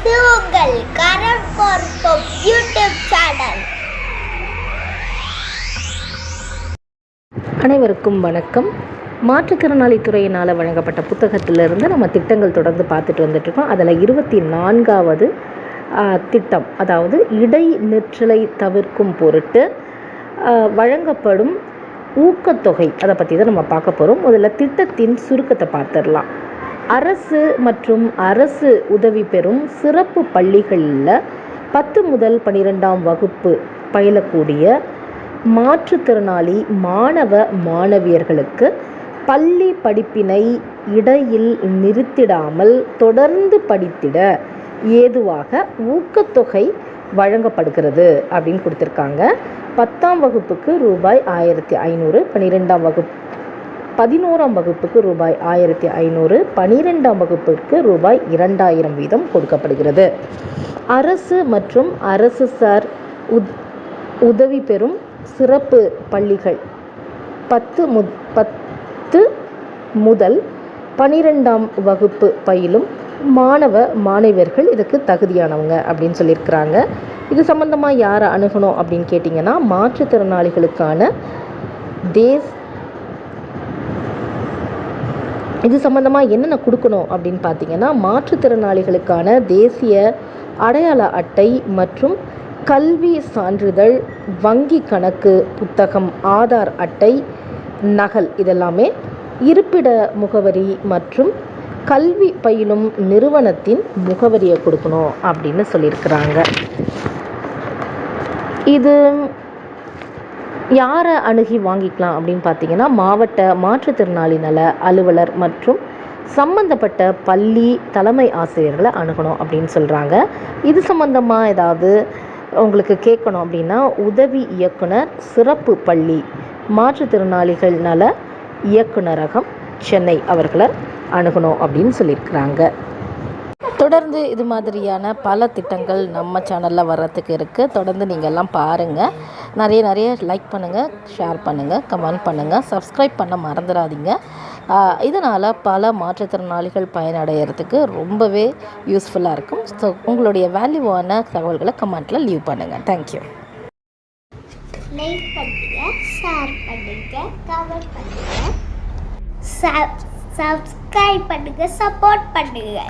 இது உங்கள் கரண் பார்ப்போம் யூடியூப் சேனல். அனைவருக்கும் வணக்கம். மாற்றுத்திறனாளித்துறையினால் வழங்கப்பட்ட புத்தகத்திலிருந்து நம்ம திட்டங்கள் தொடர்ந்து பார்த்துட்டு வந்துட்டுருக்கோம். அதில் இருபத்தி நான்காவது திட்டம் அதாவது இடை நிற்றலை தவிர்க்கும் பொருட்டு வழங்கப்படும் ஊக்கத்தொகை. அதை பற்றி தான் நம்ம பார்க்க போகிறோம் முதல்ல திட்டத்தின் சுருக்கத்தை பார்த்துடலாம். அரசு மற்றும் அரசு உதவி பெறும் சிறப்பு பள்ளிகளில் பத்து முதல் பன்னிரெண்டாம் வகுப்பு பயிலக்கூடிய மாற்றுத்திறனாளி மாணவ மாணவியர்களுக்கு பள்ளி படிப்பினை இடையில் நிறுத்திடாமல் தொடர்ந்து படித்திட ஏதுவாக ஊக்கத்தொகை வழங்கப்படுகிறது அப்படின்னு கொடுத்துருக்காங்க. பத்தாம் வகுப்புக்கு ரூபாய் ஆயிரத்தி ஐநூறு பன்னிரெண்டாம் வகுப்பு பதினோராம் வகுப்புக்கு ரூபாய் ஆயிரத்தி ஐநூறு பனிரெண்டாம் வகுப்பிற்கு ரூபாய் இரண்டாயிரம் வீதம் கொடுக்கப்படுகிறது. அரசு மற்றும் அரசு சார் உத் உதவி பெறும் சிறப்பு பள்ளிகள் பத்து மு பத்து முதல் பனிரெண்டாம் வகுப்பு பயிலும் மாணவ மாணவியர்கள் இதுக்கு தகுதியானவங்க அப்படின்னு சொல்லியிருக்கிறாங்க. இது சம்மந்தமாக யாரை அணுகணும் அப்படின்னு கேட்டிங்கன்னா மாற்றுத்திறனாளிகளுக்கான தேஸ் இது சம்மந்தமாக என்னென்ன கொடுக்கணும் அப்படின்னு பார்த்தீங்கன்னா மாற்றுத்திறனாளிகளுக்கான தேசிய அடையாள அட்டை மற்றும் கல்வி சான்றிதழ் வங்கி கணக்கு புத்தகம் ஆதார் அட்டை நகல் இதெல்லாமே இருப்பிட முகவரி மற்றும் கல்வி பயிலும் நிறுவனத்தின் முகவரியை கொடுக்கணும் அப்படின்னு சொல்லியிருக்கிறாங்க. இது யாரை அணுகி வாங்கிக்கலாம் அப்படின்னு பார்த்தீங்கன்னா மாவட்ட மாற்றுத்திறனாளி நல அலுவலர் மற்றும் சம்பந்தப்பட்ட பள்ளி தலைமை ஆசிரியர்களை அணுகணும் அப்படின்னு சொல்கிறாங்க இது சம்மந்தமாக ஏதாவது உங்களுக்கு கேட்கணும் அப்படின்னா உதவி இயக்குனர் சிறப்பு பள்ளி மாற்றுத்திறனாளிகள் நல இயக்குனரகம் சென்னை அவர்களை அணுகணும் அப்படின்னு சொல்லியிருக்கிறாங்க. தொடர்ந்து இது மாதிரியான பல திட்டங்கள் நம்ம சேனலில் வர்றதுக்கு இருக்குது தொடர்ந்து நீங்கள் எல்லாம் பாருங்கள் நிறைய நிறைய லைக் பண்ணுங்கள் ஷேர் பண்ணுங்கள் கமெண்ட் பண்ணுங்கள் சப்ஸ்கிரைப் பண்ண மறந்துடாதீங்க. இதனால் பல மாற்றுத்திறனாளிகள் பயனடைகிறதுக்கு ரொம்பவே யூஸ்ஃபுல்லாக இருக்கும். ஸோ உங்களுடைய வேல்யூவான தகவல்களை கமெண்ட்டில் லீவ் பண்ணுங்கள் தேங்க்யூ லைக் பண்ணுங்க ஷேர் பண்ணுங்க கமெண்ட் பண்ணுங்க. சப்ஸ்கிரைப் பண்ணுங்க சப்போர்ட் பண்ணுங்க.